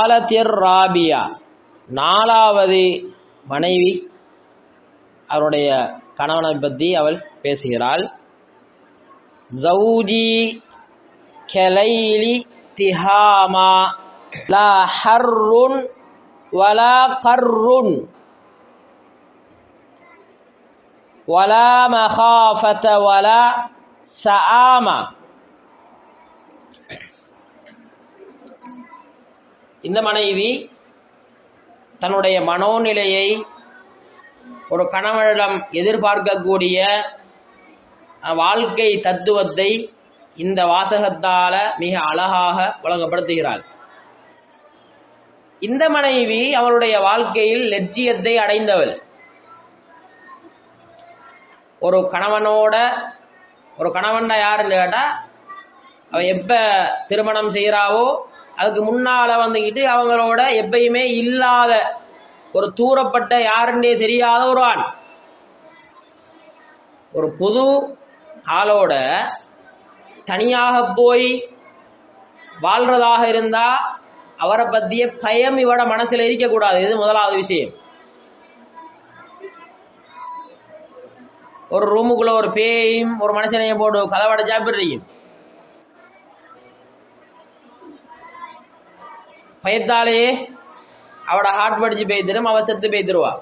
காலத்திர் ராபியா. நாலாவது மனைவி அவருடைய கணவனை பற்றி அவள் பேசுகிறாள். ஜவுஜி கெலைலி திஹாமா. லா ஹர்ருன் வலா கர்ருன். வலா மகாஃபத வலா சஆமா இந்த மனைவி தன்னுடைய மனோநிலையை ஒரு கணவனிடம் எதிர்பார்க்கக்கூடிய வாழ்க்கை தத்துவத்தை இந்த வாசகத்தால் மிக அழகாக வழங்கப்படுத்துகிறாள் இந்த மனைவி அவளுடைய வாழ்க்கையில் லட்சியத்தை அடைந்தவள். ஒரு கணவனோட ஒரு கணவன் யாருன்னு கேட்டால் அவள் எப்போ திருமணம் செய்கிறாவோ அதுக்கு முன்னால வந்துக்கிட்டு அவங்களோட எப்பயுமே இல்லாத ஒரு தூரப்பட்ட யாருன்னே தெரியாத ஒரு ஆண். ஒரு புது ஆளோட தனியாக போய் வாழ்றதாக இருந்தா அவரை பற்றிய பயம் இவட மனசுல இருக்கக்கூடாது. இது முதலாவது விஷயம். ஒரு ரூமுக்குள்ள ஒரு பேயும் ஒரு மனுஷனையும் போட்டு கதவடை சாப்பிடுறீங்க பயத்தாலேயே அவட ஹார்ட் படிச்சு பெய்திரும் அவ செத்து பெய்திருவா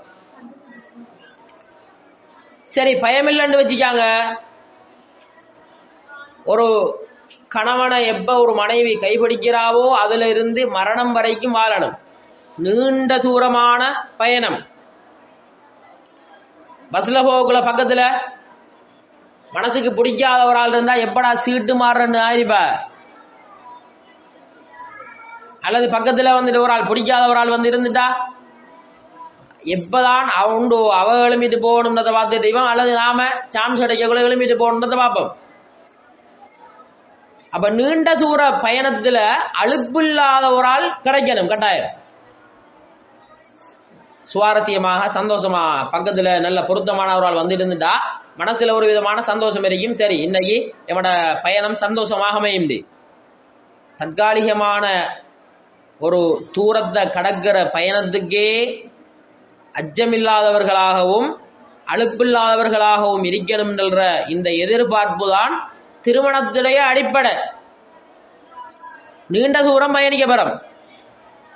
சரி பயமில்லைன்னு வச்சுக்காங்க. ஒரு கணவனை எப்ப ஒரு மனைவி கைப்பிடிக்கிறாவோ அதுல இருந்து மரணம் வரைக்கும் வாழணும். நீண்ட தூரமான பயணம். பஸ்ல போகக்குள்ள பக்கத்துல மனசுக்கு பிடிக்காத ஒரு ஆள் இருந்தா எப்படா சீட்டு மாறுறன்னு ஆயிருப்பா. அல்லது பக்கத்தில் வந்துட்டு ஒரு ஆள் பிடிக்காத ஒரு ஆள் வந்து இருந்துட்டா? எப்போதான் அவண்டு அவ எழும்பிட்டு போகணுன்றதை பார்த்துட்டு இவன் அல்லது நாம சான்ஸ் கிடைக்கக்குள்ள எழுமிட்டு போகணுன்றதை பார்ப்போம். அப்ப நீண்ட தூர பயணத்துல அலுப்பில்லாத ஒரு ஆள் கிடைக்கணும் கட்டாயம். சுவாரஸ்யமாக சந்தோஷமா பக்கத்துல நல்ல பொருத்தமான ஒரு ஆள் வந்துட்டு இருந்துட்டா மனசுல ஒரு விதமான சந்தோஷம் இருக்கும் சரி இன்னைக்கு என்னோட பயணம் சந்தோஷமாக அமையும்டி. தற்காலிகமான ஒரு தூரத்தை கடக்கிற பயணத்துக்கே அச்சமில்லாதவர்களாகவும் அலுப்பில்லாதவர்களாகவும் இருக்கணும்ன்ற இந்த எதிர்பார்ப்பு தான் திருமணத்துடைய அடிப்படை. நீண்ட தூரம் பயணிக்க பெறும்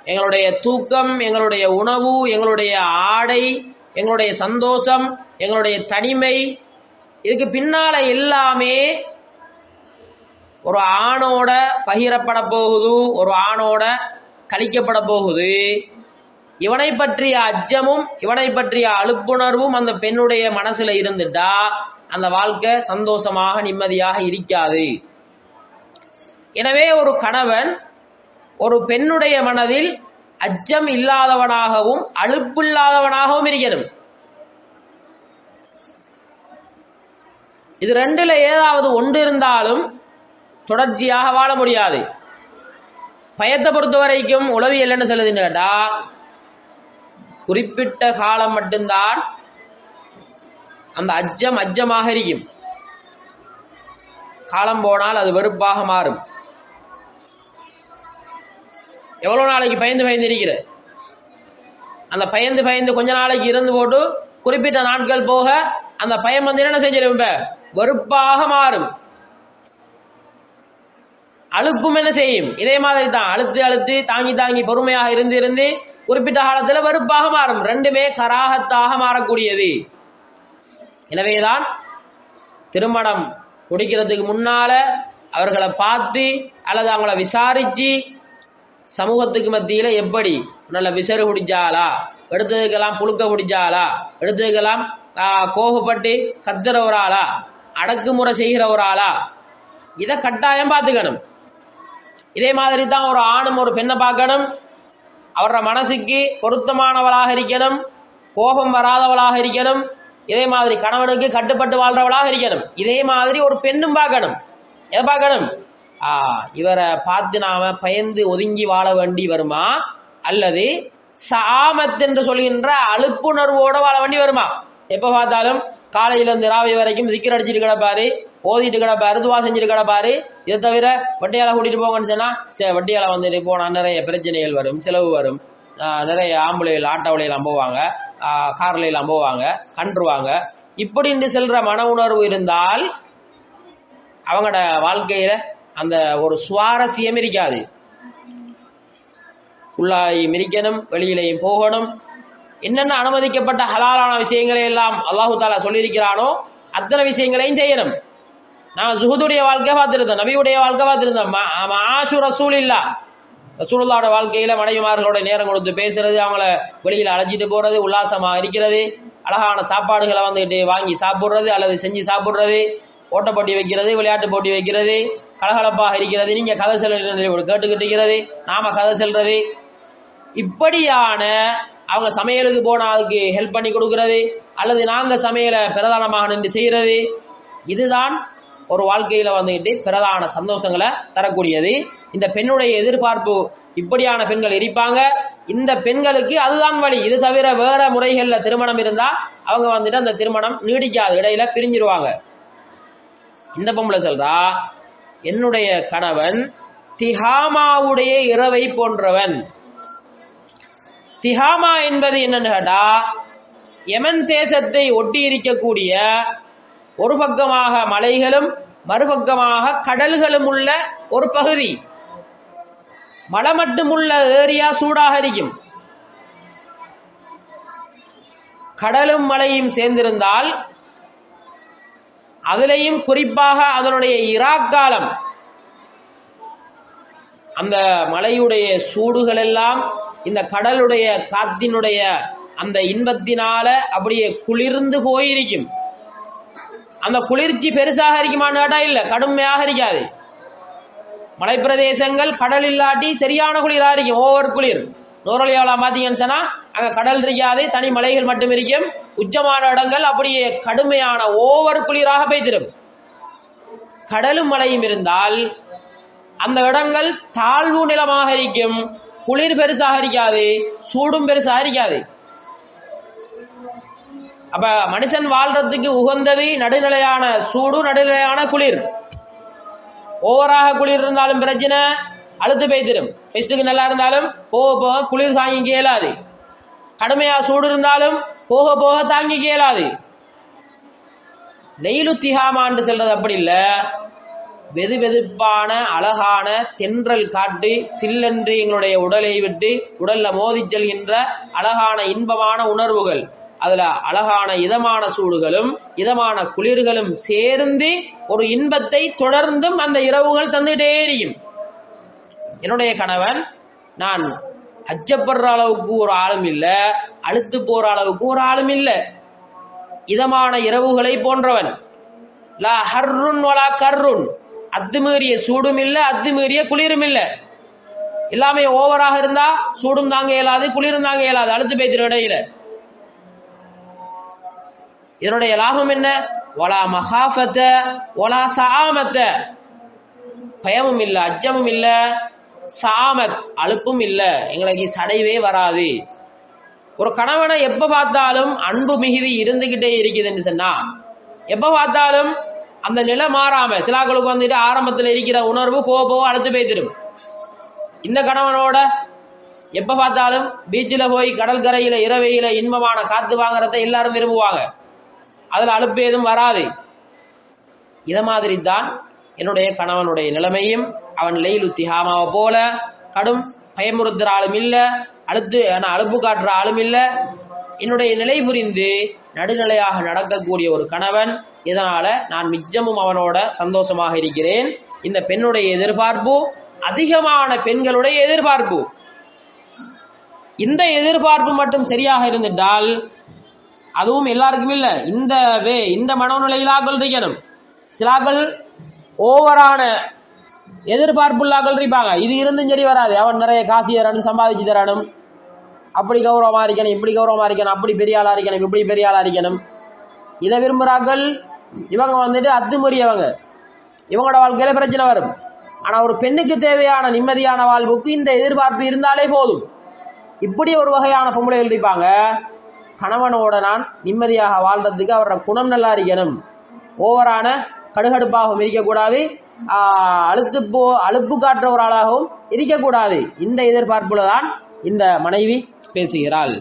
எங்களுடைய தூக்கம் எங்களுடைய உணவு எங்களுடைய ஆடை எங்களுடைய சந்தோஷம் எங்களுடைய தனிமை இதுக்கு பின்னால எல்லாமே ஒரு ஆணோட பகிரப்பட போகுது ஒரு ஆணோட கழிக்கப்பட போகுது இவனை பற்றிய அச்சமும் இவனை பற்றிய அலுப்புணர்வும் அந்த பெண்ணுடைய மனசுல இருந்துட்டா அந்த வாழ்க்கை சந்தோஷமாக நிம்மதியாக இருக்காது. எனவே ஒரு கணவன் ஒரு பெண்ணுடைய மனதில் அச்சம் இல்லாதவனாகவும் அலுப்பில்லாதவனாகவும் இருக்கணும். இது ரெண்டுல ஏதாவது ஒன்று இருந்தாலும் தொடர்ச்சியாக வாழ முடியாது. பயத்தை பொறுத்த வரைக்கும் உளவியல் என்ன சொல்லுதுன்னு கேட்டால் குறிப்பிட்ட காலம் மட்டும்தான் அந்த அச்சம் அச்சமாக இருக்கும். காலம் போனால் அது வெறுப்பாக மாறும். எவ்வளோ நாளைக்கு பயந்து பயந்து இருக்கிற அந்த பயந்து பயந்து கொஞ்ச நாளைக்கு இருந்து போட்டு குறிப்பிட்ட நாட்கள் போக அந்த பயம் வந்து என்ன செஞ்சிருப்ப வெறுப்பாக மாறும். அழுப்பும் என்ன செய்யும்? இதே மாதிரி தான் அழுத்து அழுத்து தாங்கி தாங்கி பொறுமையாக இருந்து இருந்து குறிப்பிட்ட காலத்துல வெறுப்பாக மாறும். ரெண்டுமே கராகத்தாக மாறக்கூடியது. எனவேதான் திருமணம் முடிக்கிறதுக்கு முன்னால அவர்களை பார்த்து அல்லது அவங்கள விசாரிச்சு சமூகத்துக்கு மத்தியில எப்படி நல்ல விசறு பிடிச்சாளா எடுத்ததுக்கெல்லாம் புழுக்க பிடிச்சாளா எடுத்ததுக்கெல்லாம் கோபப்பட்டு கத்துற ஒரு ஆளா? அடக்குமுறை செய்கிற ஒரு ஆளா? இதை கட்டாயம் பார்த்துக்கணும். இதே மாதிரி தான் ஒரு ஆணும் ஒரு பெண்ணை பார்க்கணும். அவரோட மனசுக்கு பொருத்தமானவளாக இருக்கணும். கோபம் வராதவளாக இருக்கணும். இதே மாதிரி கணவனுக்கு கட்டுப்பட்டு வாழ்றவளாக இருக்கணும். இதே மாதிரி ஒரு பெண்ணும் பார்க்கணும். எதை பார்க்கணும்? ஆ இவரை பார்த்து நாம பயந்து ஒதுங்கி வாழ வேண்டி வருமா? அல்லது சாமத் என்று சொல்கின்ற அழுப்புணர்வோட வாழ வேண்டி வருமா? எப்போ பார்த்தாலும் காலையிலேருந்து ராவி வரைக்கும் திக்கர் அடிச்சிட்டு கிடப்பாரு. ஓதிட்டு கிடப்பாரு துவா செஞ்சுட்டு கிடப்பாரு இதை தவிர வட்டியால கூட்டிட்டு போங்கன்னு சொன்னா சரி வட்டியால வந்துட்டு போனா நிறைய பிரச்சனைகள் வரும் செலவு வரும். நிறைய ஆம்புலையில் ஆட்டோவிலையில் போவாங்க. ஆஹ் கார்ல போவாங்க கன்றுவாங்க. இப்படின்னு செல்ற மன உணர்வு இருந்தால் அவங்களோட வாழ்க்கையில அந்த ஒரு சுவாரஸ்யம் இருக்காது. உள்ளாய் மிரிக்கணும் வெளியிலையும் போகணும். என்னென்ன அனுமதிக்கப்பட்ட ஹலாலான விஷயங்களை எல்லாம் அல்லாஹு தாலா சொல்லியிருக்கிறானோ அத்தனை விஷயங்களையும் செய்யணும். நான் ஜுஹுதுடைய வாழ்க்கை பார்த்துருந்தோம் நபியுடைய வாழ்க்கை பார்த்திருந்தோம் ஆஷு ரசூல் இல்லா ரசூலுல்லாவோட வாழ்க்கையில மனைவிமார்களோட நேரம் கொடுத்து பேசுறது அவங்கள வெளியில் அழைச்சிட்டு போறது உல்லாசமாக இருக்கிறது அழகான சாப்பாடுகளை வந்துட்டு வாங்கி சாப்பிட்றது அல்லது செஞ்சு சாப்பிட்றது ஓட்ட போட்டி வைக்கிறது விளையாட்டு போட்டி வைக்கிறது கலகலப்பாக இருக்கிறது நீங்கள் கதை செல்வது கேட்டுக்கிட்டு இருக்கிறது நாம கதை செல்றது. இப்படியான அவங்க சமையலுக்கு போனால் அதுக்கு ஹெல்ப் பண்ணி கொடுக்கறது அல்லது நாங்கள் சமையலை பிரதானமாக நின்று செய்கிறது இதுதான் ஒரு வாழ்க்கையில் வந்துக்கிட்டு பிரதான சந்தோஷங்களை தரக்கூடியது. இந்த பெண்ணுடைய எதிர்பார்ப்பு இப்படியான பெண்கள் இருப்பாங்க. இந்த பெண்களுக்கு அதுதான் வழி. இது தவிர வேற முறைகளில் திருமணம் இருந்தால் அவங்க வந்துட்டு அந்த திருமணம் நீடிக்காது இடையில பிரிஞ்சிருவாங்க. இந்த பொம்பளை சொல்றா என்னுடைய கணவன் திஹாமாவுடைய இரவை போன்றவன். திஹாமா என்பது என்னன்னு கேட்டா யமன் தேசத்தை ஒட்டி இருக்கக்கூடிய ஒரு பக்கமாக மலைகளும் மறுபக்கமாக கடல்களும் உள்ள ஒரு பகுதி. மலை மட்டுமுள்ள ஏரியா சூடாக இருக்கும். கடலும் மலையும் சேர்ந்திருந்தால் அதிலையும் குறிப்பாக அதனுடைய இராக்காலம் அந்த மலையுடைய சூடுகள் எல்லாம் இந்த கடலுடைய காத்தினுடைய அந்த இன்பத்தினால அப்படியே குளிர்ந்து போயிருக்கும். அந்த குளிர்ச்சி பெருசாக இருக்குமான்னு கேட்டா இல்ல கடுமையாக இருக்காது மலைப்பிரதேசங்கள் கடல் இல்லாட்டி சரியான குளிராக இருக்கும் ஓவர் குளிர். நூறலியாவில் பார்த்தீங்கன்னு சொன்னால் அங்கே கடல் இருக்காது தனி மலைகள் மட்டும் இருக்கும். உச்சமான இடங்கள் அப்படியே கடுமையான ஓவர் குளிராக பெய்திடும். கடலும் மலையும் இருந்தால் அந்த இடங்கள் தாழ்வு நிலமாக இருக்கும் குளிர் பெருசாக இருக்காது சூடும் பெருசாக இருக்காது அப்ப மனுஷன் வாழ்றதுக்கு உகந்தது நடுநிலையான சூடு நடுநிலையான குளிர். ஓவராக குளிர் இருந்தாலும் பிரச்சனை அழுத்து பெய்திடும் ஃபெஸ்ட்டுக்கு நல்லா இருந்தாலும் போக போக குளிர் தாங்கிக்க இயலாது. கடுமையா சூடு இருந்தாலும் போக போக தாங்கிக்க இயலாது. நெய்லு திகாமான்னு சொல்றது அப்படி இல்லை. வெது வெதுப்பான அழகான தென்றல் காட்டு சில்லென்று எங்களுடைய உடலை விட்டு உடல்ல மோதி செல்கின்ற அழகான இன்பமான உணர்வுகள். அதுல அழகான இதமான சூடுகளும் இதமான குளிர்களும் சேர்ந்து ஒரு இன்பத்தை தொடர்ந்தும் அந்த இரவுகள் தந்துட்டே இருக்கும் என்னுடைய கணவன் நான் அச்சப்படுற அளவுக்கு ஒரு ஆளும் இல்லை அழுத்து போற அளவுக்கு ஒரு ஆளும் இல்லை. இதமான இரவுகளை போன்றவன். லா ஹர்ருன் வலா கர்ருன். அத்துமீறிய சூடும் இல்லை அத்துமீறிய குளிரும் இல்லை. எல்லாமே ஓவராக இருந்தா சூடும் தாங்க இயலாது குளிரும் தாங்க இயலாது அழுத்து பேத்திர இடையில. இதனுடைய லாபம் என்ன? ஒலா மகாஃபத்த ஒலா சாமத்த பயமும் இல்லை அச்சமும் இல்லை சாமத் அலுப்பும் இல்லை. எங்களுக்கு சடைவே வராது. ஒரு கணவனை எப்ப பார்த்தாலும் அன்பு மிகுதி இருந்துகிட்டே இருக்குதுன்னு சொன்னா எப்ப பார்த்தாலும் அந்த நிலை மாறாம சிலாக்களுக்கு வந்துட்டு ஆரம்பத்தில் இருக்கிற உணர்வு போக போக அழுத்து பேத்திடும் இந்த கணவனோட எப்ப பார்த்தாலும் பீச்சில் போய் கடற்கரையில இரவையில இன்பமான காத்து வாங்குறத எல்லாரும் விரும்புவாங்க. அதில் அலுப்பு ஏதும் வராது. இதை மாதிரி தான் என்னுடைய கணவனுடைய நிலைமையும் அவன் லெயிலு திஹாமாவை போல கடும் பயமுறுத்துற ஆளும் இல்லை அழுத்து ஆனால் அலுப்பு காட்டுற ஆளும் இல்லை. என்னுடைய நிலை புரிந்து நடுநிலையாக நடக்கக்கூடிய ஒரு கணவன் இதனால் நான் மிச்சமும் அவனோட சந்தோஷமாக இருக்கிறேன். இந்த பெண்ணுடைய எதிர்பார்ப்பு அதிகமான பெண்களுடைய எதிர்பார்ப்பு. இந்த எதிர்பார்ப்பு மட்டும் சரியாக இருந்துட்டால் அதுவும் எல்லாருக்கும் இல்லை. இந்த வே இந்த மனோநிலையிலாக்கள் இருக்கணும். சிலாக்கள் ஓவரான எதிர்பார்ப்புள்ளாக்கள் இருப்பாங்க. இது இருந்தும் சரி வராது. அவன் நிறைய காசு தரணும் சம்பாதிச்சு தரணும். அப்படி கௌரவமாக இருக்கணும் இப்படி கௌரவமாக இருக்கணும் அப்படி பெரிய ஆளாக இருக்கணும் இப்படி பெரிய ஆளாக இருக்கணும். இதை விரும்புகிறாக்கள் இவங்க வந்துட்டு அத்துமுறியவங்க. இவங்களோட வாழ்க்கையில் பிரச்சனை வரும். ஆனால் ஒரு பெண்ணுக்கு தேவையான நிம்மதியான வாழ்வுக்கு இந்த எதிர்பார்ப்பு இருந்தாலே போதும். இப்படி ஒரு வகையான பொம்பளைகள் இருப்பாங்க. கணவனோட நான் நிம்மதியாக வாழ்றதுக்கு அவரோட குணம் நல்லா இருக்கணும். ஓவரான கடுகடுப்பாகவும் இருக்கக்கூடாது. அழுத்து போ அழுப்பு காட்டுற ஒரு ஆளாகவும் இருக்கக்கூடாது. இந்த எதிர்பார்ப்புல தான் இந்த மனைவி பேசுகிறாள்.